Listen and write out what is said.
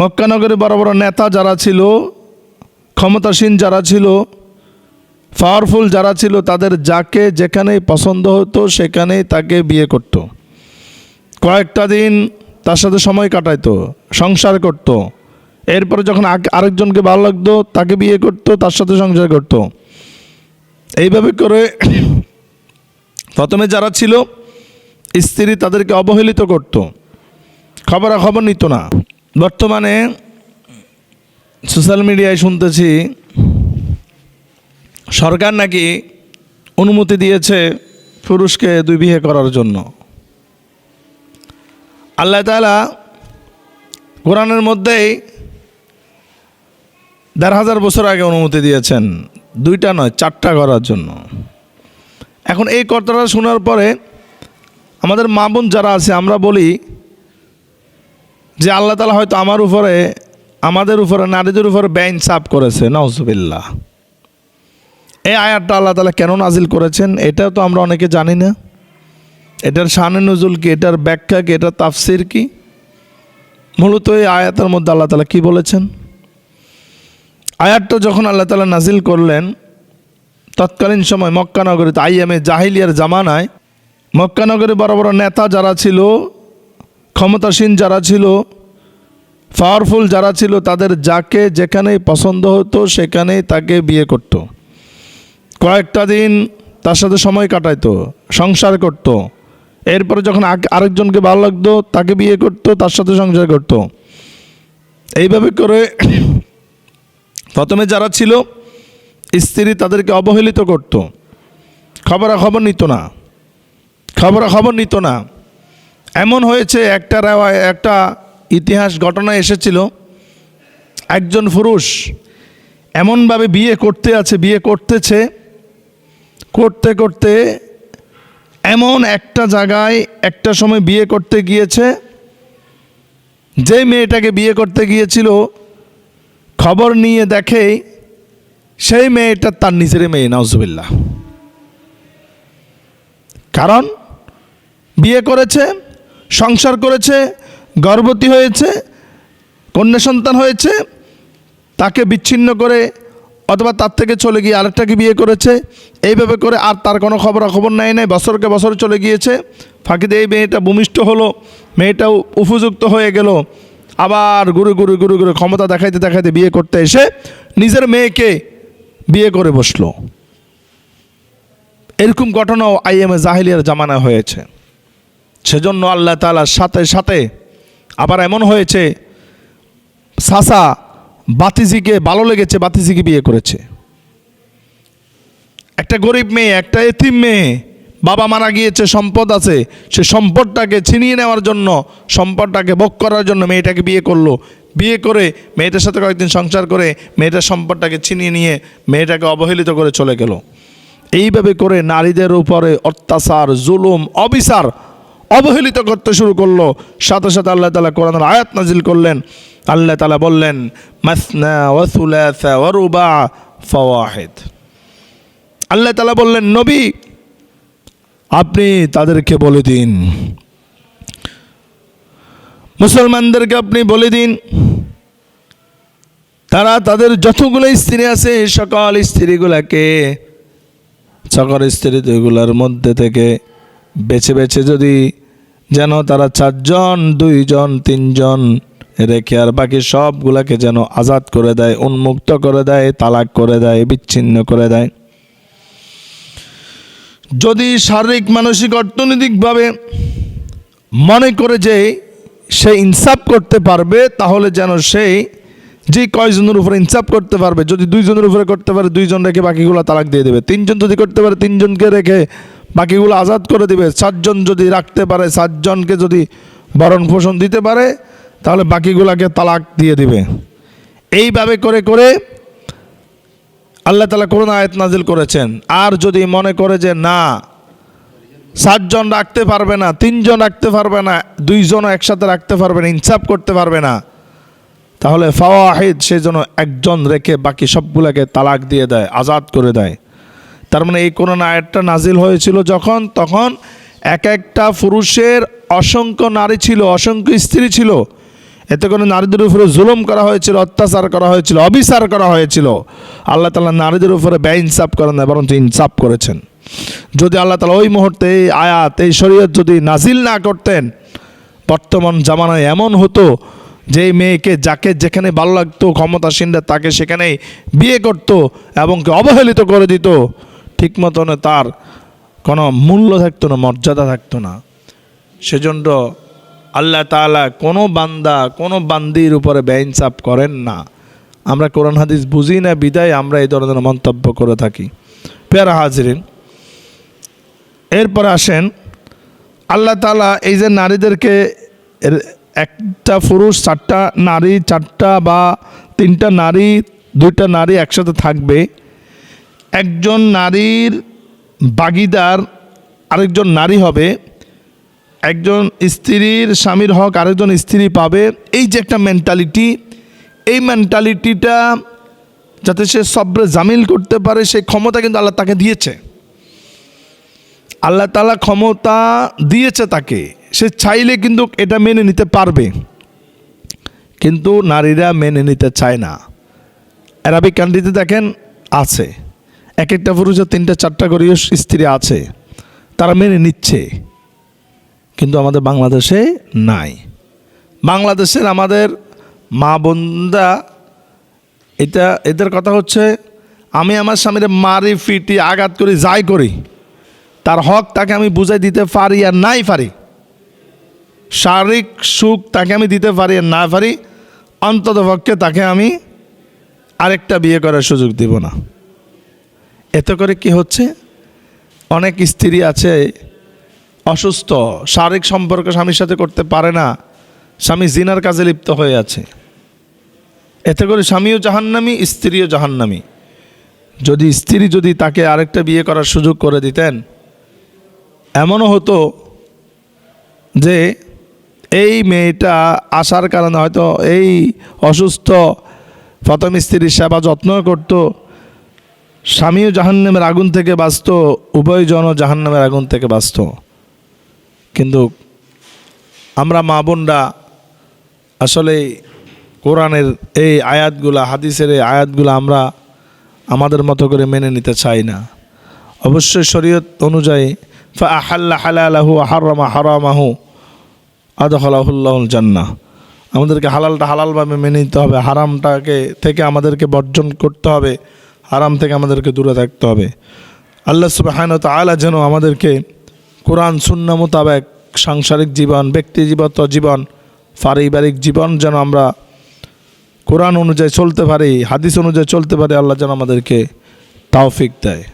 মক্কানগরে বড় বড় নেতা যারা ছিল, ক্ষমতাসীন যারা ছিল পাওয়ারফুল যারা ছিল, তাদের যাকে যেখানেই পছন্দ হতো সেখানেই তাকে বিয়ে করত। কয়েকটা দিন তার সাথে সময় কাটাইতো, সংসার করত। এরপরে যখন আরেকজনকে ভালো লাগতো, তাকে বিয়ে করত, তার সাথে সংসার করত। এইভাবে করে প্রথমে যারা ছিল, স্ত্রী তাদেরকে অবহেলিত করত খবরাখবর নিত না বর্তমানে সোশ্যাল মিডিয়ায় শুনতেছি, সরকার নাকি অনুমতি দিয়েছে পুরুষকে দুই বিয়ে করার জন্য। আল্লাহ তাআলা কোরআনের মধ্যেই দেড় হাজার বছর আগে অনুমতি দিয়েছেন, দুইটা নয়, চারটা করার জন্য। এখন এই কথাটা শোনার পরে আমাদের মা বোন যারা আছে, আমরা বলি যে আল্লাহ তালা হয়তো আমার উপরে, আমাদের উপরে, নারীদের উপরে ব্যাইন সাপ করেছে নজবিল্লা এই আয়াতটা আল্লাহ তালা কেন নাজিল করেছেন এটাও তো আমরা অনেকে জানি না। এটার শানে নজুল কি, এটার ব্যাখ্যা কি, এটার তাফসির কি? মূলত এই আয়াতের মধ্যে আল্লাহ তালা কি বলেছেন? আয়াতটা যখন আল্লাহ তালা নাজিল করলেন, তৎকালীন সময় মক্কানগরীতে আইএমএ জাহিলিয়ার জামানায় মক্কানগরে বড় বড় নেতা যারা ছিল ক্ষমতাসীন যারা ছিল পাওয়ারফুল যারা ছিল, তাদের যাকে যেখানেই পছন্দ হতো, সেখানেই তাকে বিয়ে করত। কয়েকটা দিন তার সাথে সময় কাটাইতো, সংসার করত। এরপরে যখন আরেকজনকে ভালো লাগতো, তাকে বিয়ে করত, তার সাথে সংসার করত। এইভাবে করে প্রথমে যারা ছিল, স্ত্রী তাদেরকে অবহেলিত করত খবরাখবর নিত না খবরাখবর নিত না এমন হয়েছে, একটা একটা ইতিহাস ঘটনা এসেছিল। একজন পুরুষ এমনভাবে বিয়ে করতে আছে, বিয়ে করতেছে, করতে করতে এমন একটা জায়গায়, একটা সময় বিয়ে করতে গিয়েছে। যে মেয়েটাকে বিয়ে করতে গিয়েছিল, খবর নিয়ে দেখেই সেই মেয়েটা তার নিজের মেয়ে, নাউজুবিল্লাহ। কারণ, বিয়ে করেছে সংসার করেছে, গর্ভবতী হয়েছে, কন্যা সন্তান হয়েছে, তাকে বিচ্ছিন্ন করে অথবা তার থেকে চলে গিয়ে আরেকটাকে বিয়ে করেছে, এইভাবে করে আর তার কোনো খবর খবর নেয় নাই, বছরকে বছর চলে গিয়েছে। ফাঁকিতে এই মেয়েটা ভূমিষ্ঠ হলো, মেয়েটাও উপযুক্ত হয়ে গেল। আবার গুরু গুরু গুরু গুরু ক্ষমতা দেখাইতে দেখাইতে বিয়ে করতে এসে নিজের মেয়েকে বিয়ে করে বসল। এরকম ঘটনাও আইএমএ জাহিলিয়ার জামানা হয়েছে। সেজন্য আল্লাহ তালার সাথে সাথে আবার এমন হয়েছে, সাসা বাতিজিকে ভালো লেগেছে, বাতিজিকে বিয়ে করেছে। একটা গরিব মেয়ে, একটা এতিম মেয়ে, বাবা মারা গিয়েছে, সম্পদ আছে, সে সম্পদটাকে ছিনিয়ে নেওয়ার জন্য, সম্পদটাকে ভোগ করার জন্য মেয়েটাকে বিয়ে করল। বিয়ে করে মেয়েটার সাথে কয়েকদিন সংসার করে মেয়েটার সম্পদটাকে ছিনিয়ে নিয়ে মেয়েটাকে অবহেলিত করে চলে গেল। এইভাবে করে নারীদের উপরে অত্যাচার, জুলুম, অবিচার অবহেলিত করতে শুরু করল। সাথে সাথে আল্লাহ তালা কোরআনের আয়াত নাজিল করলেন। আল্লাহ তালা বললেন, মাসনা ফাওয়াহিদ। আল্লাহ তালা বললেন, নবী, আপনি তাদেরকে বলে দিন। মুসলমানদেরকে আপনি বলে দিন। তারা তাদের যতগুলো স্ত্রী আছে, সকল স্ত্রীগুলাকে, সকল স্ত্রীগুলোর মধ্যে থেকে বেছে বেছে যদি যেন তারা চারজন, দুইজন, তিনজন রেখে আর বাকি সবগুলাকে যেন আজাদ করে দেয়, উন্মুক্ত করে দেয়, তালাক করে দেয়, বিচ্ছিন্ন করে দেয়। যদি শারীরিক, মানসিক, অর্থনৈতিকভাবে মনে করে যে সে ইনসাফ করতে পারবে, তাহলে যেন সেই যে কয়জনের উপরে ইনসাফ করতে পারবে, যদি দুইজনের উপরে করতে পারে, দুইজন রেখে বাকিগুলো তালাক দিয়ে দেবে। তিনজন যদি করতে পারে, তিনজনকে রেখে বাকিগুলো আজাদ করে দিবে। চারজন যদি রাখতে পারে, সাতজনকে যদি ভরণ পোষণ দিতে পারে, তাহলে বাকিগুলাকে তালাক দিয়ে দিবে। এইভাবে করে করে আল্লাহ তালা করোনা আয়াত নাজিল করেছেন। আর যদি মনে করে যে না, সাতজন রাখতে পারবে না, তিনজন রাখতে পারবে না, দুইজনও একসাথে রাখতে পারবে না, ইনসাফ করতে পারবে না, তাহলে ফাওয়াহিদ সেই জন্য একজন রেখে বাকি সবগুলোকে তালাক দিয়ে দেয়, আজাদ করে দেয়। তার মানে এই করোনা আয়াতটা নাজিল হয়েছিল যখন? তখন এক একটা পুরুষের অসংখ্য নারী ছিল, অসংখ্য স্ত্রী ছিল। এতে করে নারীদের উপরে জুলুম করা হয়েছিল, অত্যাচার করা হয়েছিল, অবিচার করা হয়েছিল। আল্লাহ তালা নারীদের উপরে ব্যয় ইনসাফ করেন না, বরঞ্চ ইনসাফ করেছেন। যদি আল্লাহ তালা ওই মুহূর্তে এই আয়াত, এই শরীয়ত যদি নাজিল না করতেন, বর্তমান জামানায় এমন হতো যে মেয়েকে যাকে যেখানে ভালো লাগতো, ক্ষমতাসীনরা তাকে সেখানেই বিয়ে করত এবং অবহেলিত করে দিত। ঠিক মতন তার কোনো মূল্য থাকতো না, মর্যাদা থাকতো না। সেজন্য আল্লাহ তাআলা কোনো বান্দা, কোনো বান্দির উপরে বেইনসাফ করেন না। আমরা কোরআন হাদিস বুঝি না, বিদায় আমরা এই ধরনের মন্তব্য করে থাকি। পেয়ারা হাজরিন, এরপর আসেন, আল্লাহ তাআলা এই যে নারীদেরকে একটা পুরুষ, চারটা নারী, চারটা বা তিনটা নারী, দুইটা নারী একসাথে থাকবে একজন নারীর বাগিদার আরেকজন নারী হবে, একজন স্ত্রীর স্বামীর হক আরেকজন স্ত্রী পাবে। এই যে একটা মেন্টালিটি এই মেন্টালিটিটা যাতে সে সব্রে জামিল করতে পারে, সেই ক্ষমতা কিন্তু আল্লাহ তাকে দিয়েছে। আল্লাহ তালা ক্ষমতা দিয়েছে তাকে। সে চাইলে কিন্তু এটা মেনে নিতে পারবে। কিন্তু নারীরা মেনে নিতে চায় না। অ্যারাবিক কান্ট্রিতে দেখেন, আছে। এক একটা পুরুষের তিনটা, চারটা করে স্ত্রী আছে। তারা মেনে নিচ্ছে। কিন্তু আমাদের বাংলাদেশে নাই। বাংলাদেশের আমাদের মা বোনরা এটা, এদের কথা হচ্ছে, আমি আমার স্বামীর মারি, ফিটি, আঘাত করি, যাই করি, তার হক তাকে আমি বুঝাই দিতে পারি আর নাই পারি। শারীরিক সুখ তাকে আমি দিতে পারি আর না পারি অন্তত পক্ষে তাকে আমি আরেকটা বিয়ে করার সুযোগ দিব না। এতে করে কি হচ্ছে? অনেক স্ত্রী আছে, অসুস্থ, শারীরিক সম্পর্ক স্বামীর সাথে করতে পারে না, স্বামী জিনার কাজে লিপ্ত হয়ে আছে। এতে করে স্বামীও জাহান্নামী, স্ত্রীও জাহান্নামী। যদি স্ত্রী যদি তাকে আরেকটা বিয়ে করার সুযোগ করে দিতেন, এমনও হতো যে এই মেয়েটা আসার কারণে হয়তো এই অসুস্থ প্রথম স্ত্রীর সেবা যত্ন করতো স্বামীও জাহান্নামের আগুন থেকে বাঁচত, উভয়জনও জাহান্নামের আগুন থেকে বাঁচত। কিন্তু আমরা মা বোনরা আসলে কোরআনের এই আয়াতগুলা, হাদিসের এই আয়াতগুলো আমরা আমাদের মতো করে মেনে নিতে চাই না। অবশ্যই শরীয়ত অনুযায়ী, ফা আহাল্লা হালালাহু হারামা হারামাহু আদহলাহুল্লাহুল জান্নাহ। আমাদেরকে হালালটা হালালভাবে মেনে নিতে হবে, হারামটাকে থেকে আমাদেরকে বর্জন করতে হবে। হারাম থেকে আমাদেরকে দূরে থাকতে হবে। আল্লাহ সুবাহান তালা যেন আমাদেরকে কোরআন শূন্য মোতাবেক সাংসারিক জীবন, ব্যক্তি জীবত জীবন পারিবারিক জীবন যেন আমরা কোরআন অনুযায়ী চলতে পারি, হাদিস অনুযায়ী চলতে পারি, আল্লাহ যেন আমাদেরকে তাওফিক দেয়।